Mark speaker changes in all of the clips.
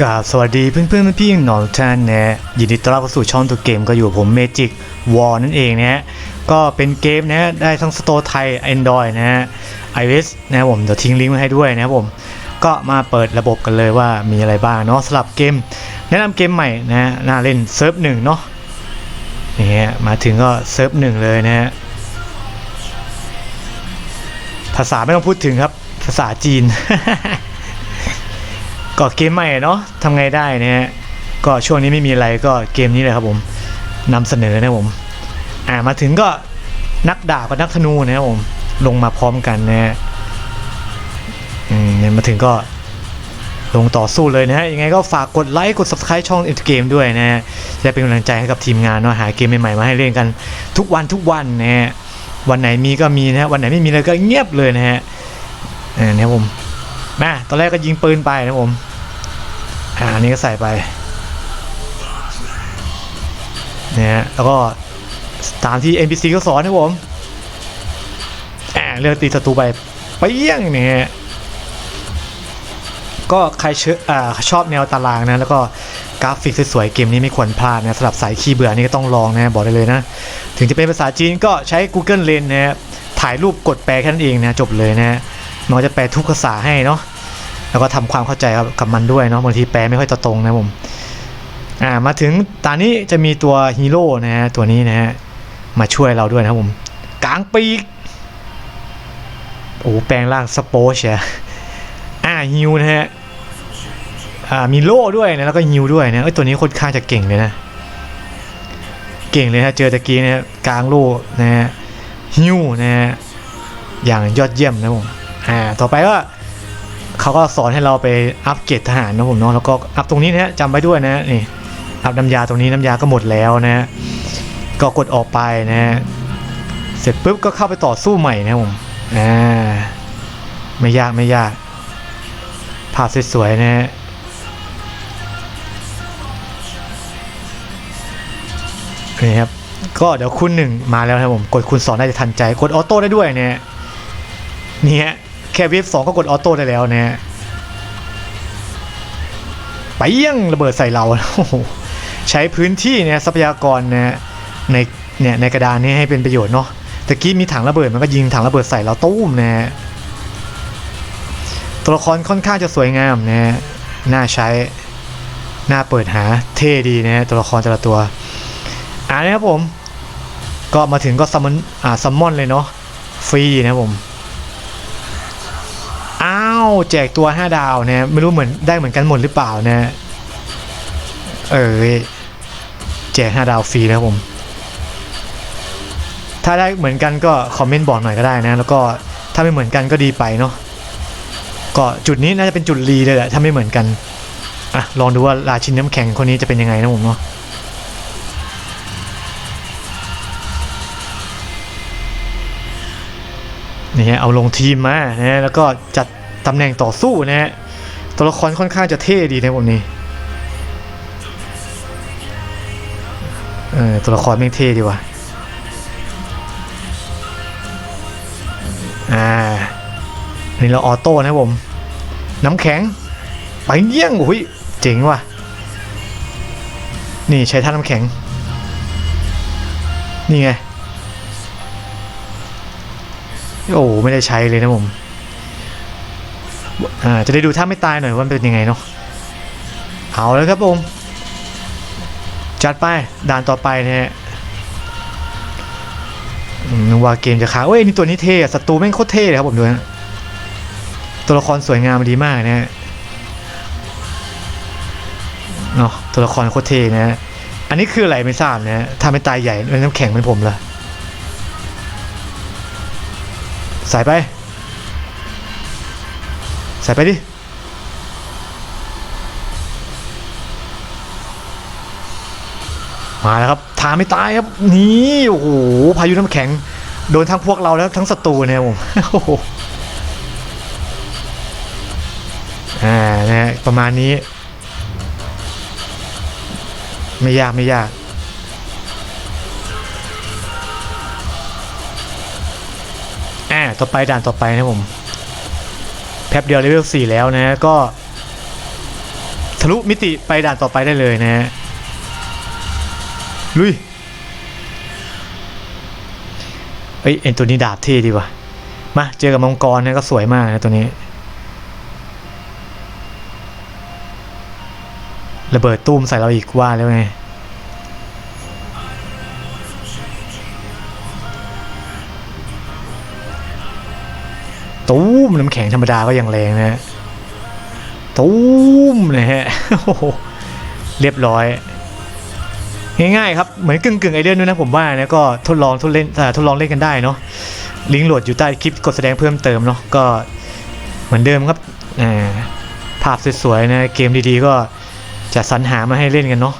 Speaker 1: กราบสวัสดีเพื่อนเพื่อนๆพี่ๆน้องทุกท่านนะฮะยินดีต้อนรับเข้าสู่ช่องตัวเกมก็อยู่ผมเมจิกวอลนั่นเองนะฮะก็เป็นเกมนะฮะได้ทั้งสโตร์ไทย Android นะฮะ iOS นะผมเดี๋ยวทิ้งลิงก์ไว้ให้ด้วยนะครับผมก็มาเปิดระบบกันเลยว่ามีอะไรบ้างเนาะสำหรับเกม แนะนำเกมใหม่นะฮะน่าเล่นเซิร์ฟหนึ่งเนาะนี่ฮะมาถึงก็เซิร์ฟหนึ่งเลยนะฮะภาษาไม่ต้องพูดถึงครับภาษาจีน ก็เกมใหม่เนาะทำไงได้นะฮะก็ช่วงนี้ไม่มีอะไรก็เกมนี้เลยครับผมนำเสนอนะผมอ่ามาถึงก็นักดาบกับนักธนูนะครับผมลงมาพร้อมกันนะฮะอืมเนี่ยมาถึงก็ลงต่อสู้เลยนะฮะยังไงก็ฝากกดไลค์กด subscribe ช่องอินเกมด้วยนะฮะจะเป็นกำลังใจให้กับทีมงานเนาะหาเกมใหม่ๆมาให้เล่นกันทุกวันทุกวันนะฮะวันไหนมีก็มีนะฮะวันไหนไม่มีเลยก็เงียบเลยนะฮะอ่านะครับผม มาตอนแรกก็ยิงปืนไปนะผม อ่าอันนี้ก็ใส่ไปเนี่ยแล้วก็ตามที่ NPC ก็สอนนะผมอ่าเลือกตีศัตรูไปไปเยี่ยงเนี่ยก็ใครชื่ออชอบแนวตารางนะ แล้วก็กราฟิกสวยๆเกมนี้ไม่ควรพลาดนะสำหรับสายขี้เบื่อนี่ก็ต้องลองนะบอกได้เลยนะ ถึงจะเป็นภาษาจีนก็ใช้ Google Lens นะถ่ายรูปกดแปลแค่นั้นเองนะจบเลยนะ ฮะมันจะแปลทุกภาษาให้เนาะแล้วก็ทำความเข้าใจกับมันด้วยเนาะบางทีแปลไม่ค่อยตรงนะผมอ่ามาถึงตอนนี้จะมีตัวฮีโร่นะฮะตัวนี้นะฮะมาช่วยเราด้วยนะผมกลางปีกโอ้แปลงร่างสโปชอะอ่าฮิวนะฮะอ่ามีโล่ด้วยนะแล้วก็ฮิวด้วยนะเอ้ตัวนี้ค่อนข้างจะเก่งเลยนะ เก่งเลยนะเจอตะกี้นี่ยกลางโล่นะฮะฮิวนะฮะอย่างยอดเยี่ยมนะผม อ่าต่อไปก็เขาก็สอนให้เราไปอัปเกรดทหารนะผมเนาะแล้วก็อัพตรงนี้นะฮะจำไว้ด้วยนะนี่อัพน้ำยาตรงนี้น้ำยาก็หมดแล้วนะฮะก็กดออกไปนะฮะเสร็จปุ๊บก็เข้าไปต่อสู้ใหม่นะผมอ่าไม่ยากไม่ยากภาพสวยๆนะฮะนี่ครับก็เดี๋ยวคุณหนึ่งมาแล้วนะผมกดคุณสองได้จะทันใจ กดออโต้ได้ด้วยเนี่ยนี่ฮะ แค่เวฟสองก็กดออโต้ได้แล้วนะฮะไปเยี่ยงระเบิดใส่เราใช้พื้นที่เนี่ยทรัพยากรนะในเนี่ยในกระดานนี้ให้เป็นประโยชน์เนาะตะกี้มีถังระเบิดมันก็ยิงถังระเบิดใส่เราตู้มนะฮะตัวละครค่อนข้างจะสวยงามนะฮะน่าใช้น่าเปิดหาเท่ดีนะฮะตัวละครแต่ละตัวอ่านะครับผม ก็มาถึงก็ซัมมอนอ่าซัมมอนเลยเนาะฟรีนะครับผม แจกตัว 5 ดาวนะไม่รู้เหมือนได้เหมือนกันหมดหรือเปล่านะ เออแจก 5 ดาวฟรีนะผม ถ้าได้เหมือนกันก็คอมเมนต์บอกหน่อยก็ได้นะ แล้วก็ถ้าไม่เหมือนกันก็ดีไปเนาะก็จุดนี้น่าจะเป็นจุดรีเลยแหละถ้าไม่เหมือนกันอะลองดูว่าราชินน้ำแข็งคนนี้จะเป็นยังไงนะผมเนาะนี่ฮะเอาลงทีมมานะแล้วก็จัด ตำแหน่งต่อสู้นะฮะตัวละครค่อนข้างจะเท่ดีนะผมนี้เออตัวละครไม่งเท่ดีว่ะอ่านี่เราออโต้นะผม น้ำแข็ง ไปเยี่ยงโอ้ยเจ๋งว่ะ นี่ใช้ท่าน้ำแข็ง นี่ไง โอ้ไม่ได้ใช้เลยนะผม อ่าจะได้ดูถ้าไม่ตายหน่อยว่าเป็นยังไงเนาะเอาแล้วครับผมจัดไปด่านต่อไปเนะฮะอืมนึกว่าเกมจะค้างเว้ยนี่ตัวนี้เท่ศัตรูแม่งโคตรเท่เลยครับผมดูนะตัวละครสวยงามดีมากนะฮะเนาะตัวละครโคตรเท่นะฮะอันนี้คืออะไรไม่ทราบนะฮะถ้าไม่ตายใหญ่เป็นน้ำแข็งเป็นผมเละใส่ไป ใส่ไปดิมาแล้วครับทาไม่ตายครับนี่โอ้โหพายุน้ำแข็ง โดนทั้งพวกเราแล้วทั้งศัตรูเนี่ยผมโอ้โหอ่านะฮะประมาณนี้ ไม่ยากไม่ยากอ่าต่อไปด่านต่อไปนะผม แป๊บเดียวเลเวล4แล้วนะก็ ทะลุมิติไปด่านต่อไปได้เลยนะ ลุยเอ้ยเอ็นตัวนี้ดาบเท่ดีว่ะ มาเจอกับมังกรเนี่ยก็สวยมากนะตัวนี้ ระเบิดตุ้มใส่เราอีกว่าแล้วไง ตูมน้ำแข็งธรรมดาก็ยังแรงนะฮะตูมนะฮะเรียบร้อย ง่ายๆครับ เหมือนกึ่งกึ่งไอเดนด้วยนะผมว่านะก็ทดลองทดเล่นอ่าทดลองเล่นกันได้เนาะลิงก์โหลดอยู่ใต้คลิปกดแสดงเพิ่มเติมเนาะก็เหมือนเดิมครับอ่าภาพสวยๆนะเกมดีๆก็จะสรรหามาให้เล่นกันเนาะ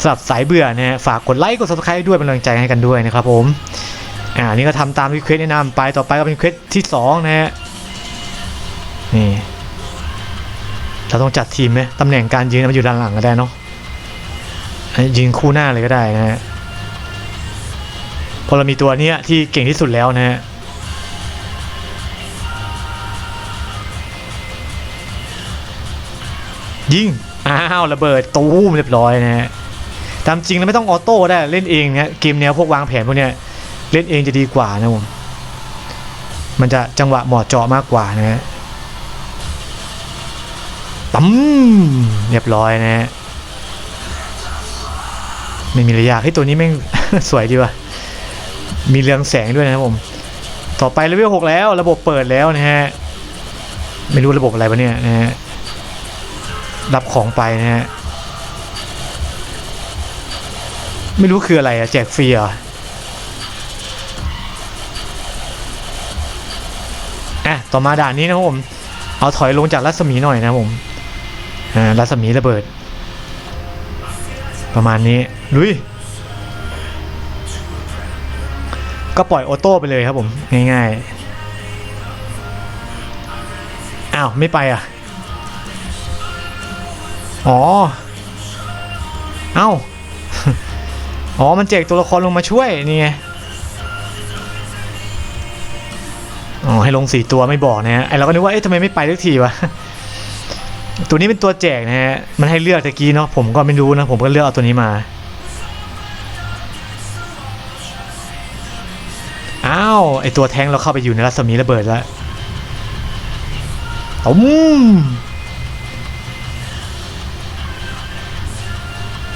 Speaker 1: สำหรับสายเบื่อนะฝากกดไลค์กด subscribe ด้วยเป็นกำลังใจให้กันด้วยนะครับผมอ่านี่ก็ทำตามที่เควสแนะนำไปต่อไปก็เป็นเควสที่สองนะฮะ เราต้องจัดทีมไหมตำแหน่งการยืนมันอยู่ด้านหลังก็ได้เนาะยืนคู่หน้าเลยก็ได้นะฮะพอเรามีตัวเนี้ยที่เก่งที่สุดแล้วนะฮะยิงอ้าวระเบิดตูมเรียบร้อยนะฮะตามจริงแล้วไม่ต้องออโต้ได้เล่นเองเนี่ยเกมแนวพวกวางแผนพวกเนี้ยเล่นเองจะดีกว่านะผมมันจะจังหวะเหมาะเจาะมากกว่านะฮะ ตั้มเรียบร้อยนะฮะไม่มีระยะให้ตัวนี้แม่งสวยดีว่ะมีเรืองแสงด้วยนะครับผม ต่อไปเลเวลหกแล้ว ระบบเปิดแล้วนะฮะไม่รู้ระบบอะไรวะเนี่ยนะฮะรับของไปนะฮะไม่รู้คืออะไรอะแจกฟรีเหรออะต่อมาด่านนี้นะครับผม เอาถอยลงจากรัศมีหน่อยนะครับผม รัศมีระเบิด ประมาณนี้ ลุย ก็ปล่อยออโต้ไปเลยครับผม ง่ายๆ อ้าว ไม่ไปอะ อ๋อ เอ้า อ๋อ มันแจกตัวละครลงมาช่วยนี่ไงอ๋อให้ลงสี่ตัวไม่บอกนะฮะไอเราก็นึกว่าเอ๊ะทำไมไม่ไปสักทีวะ ตัวนี้เป็นตัวแจกนะฮะ มันให้เลือกตะกี้เนาะ ผมก็ไม่รู้นะ ผมก็เลือกเอาตัวนี้มา อ้าว ไอตัวแทงเราเข้าไปอยู่ในรัศมีระเบิดแล้วตุ้ม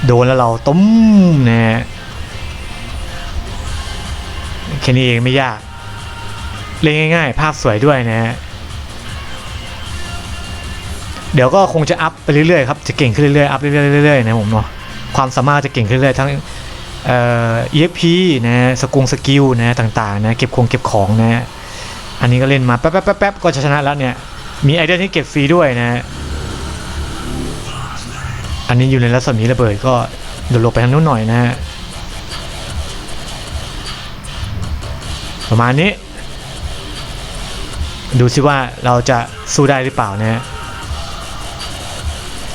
Speaker 1: โดนแล้วเราตุ้มนะฮะแค่นี้เองไม่ยาก เล่นง่ายๆ ภาพสวยด้วยนะฮะ เดี๋ยวก็คงจะอัพไปเรื่อยๆครับจะเก่งขึ้นเรื่อยๆอัพเรื่อยๆเรื่อยๆนะผมเนาะความสามารถจะเก่งขึ้นเรื่อยๆทั้งเอ่อ EXP นะสกุงสกิลนะต่างๆนะเก็บคงเก็บของนะอันนี้ก็เล่นมาแป๊บแป๊บแป๊บแป๊บก็จะชนะแล้วเนี่ยมีไอเดียที่เก็บฟรีด้วยนะอันนี้อยู่ในรัศมีระเบิดก็เดี๋ยวลบไปทางนู้นหน่อยนะฮะประมาณนี้ ดูซิว่าเราจะสู้ได้หรือเปล่านะฮะ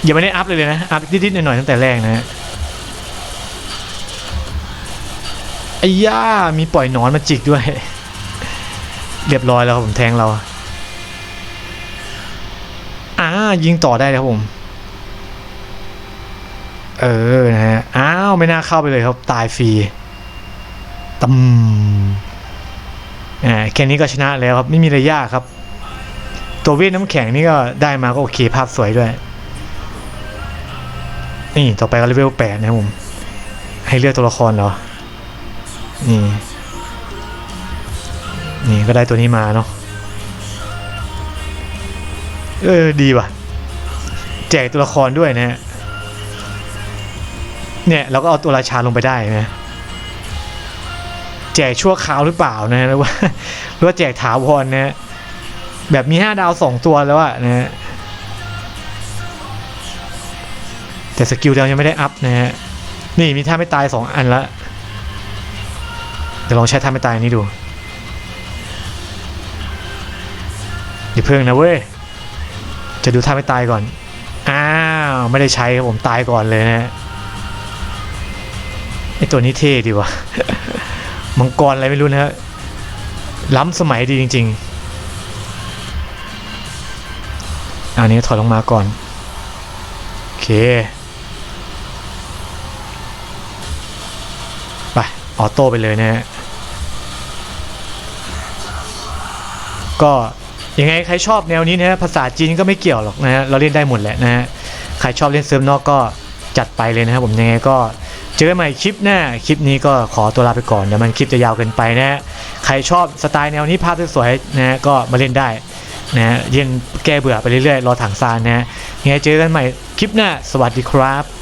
Speaker 1: ยังไม่ได้อัพเลยเลยนะ อัพนิดๆหน่อยๆตั้งแต่แรกนะฮะไอ้ย่ามีปล่อยนอนมาจิกด้วย เรียบร้อยแล้วครับผมแทงเราอ่ายิงต่อได้แล้วครับผม เออนะฮะอ้าวไม่น่าเข้าไปเลยครับ ตายฟรีตำอ่าแค่นี้ก็ชนะแล้วครับ ไม่มีอะไรยากครับ ตัวเวทน้ำแข็งนี่ก็ได้มาก็โอเคภาพสวยด้วย นี่ต่อไปก็เลเวลแปดนะครับผมให้เลือกตัวละครเหรอนี่นี่ก็ได้ตัวนี้มาเนาะเออดีว่ะ แจกตัวละครด้วยนะฮะเนี่ยเราก็เอาตัวราชาลงไปได้นะแจกชั่วคราวหรือเปล่านะหรือว่าหรือว่าแจกถาวรนะแบบมีห้าดาวสองตัวแล้วอะนะ แต่สกิลเรายังไม่ได้อัพนะฮะ นี่มีท่าไม่ตายสองอันละเดี๋ยวลองใช้ท่าไม่ตายนี้ดูอย่าเพิ่งนะเว้ย จะดูท่าไม่ตายก่อน อ้าว ไม่ได้ใช้ครับผมตายก่อนเลยนะฮะไอตัวนี้เท่ดีวะมังกรอะไรไม่รู้นะฮะล้ำสมัยดีจริง ๆ อันนี้ถอยลงมาก่อน โอเค ออโต้ไปเลยนะฮะก็ยังไงใครชอบแนวนี้นะฮะภาษาจีนก็ไม่เกี่ยวหรอกนะฮะเราเล่นได้หมดแหละนะฮะใครชอบเล่นเซิร์ฟนอกก็จัดไปเลยนะครับผมยังไงก็เจอกันใหม่คลิปหน้าคลิปนี้ก็ขอตัวลาไปก่อนเดี๋ยวมันคลิปจะยาวเกินไปนะฮะใครชอบสไตล์แนวนี้ภาพสวยๆนะฮะก็มาเล่นได้นะฮะเย็นแก้เบื่อไปเรื่อยๆรอถังซานนะฮะยังไงเจอกันใหม่คลิปหน้าสวัสดีครับ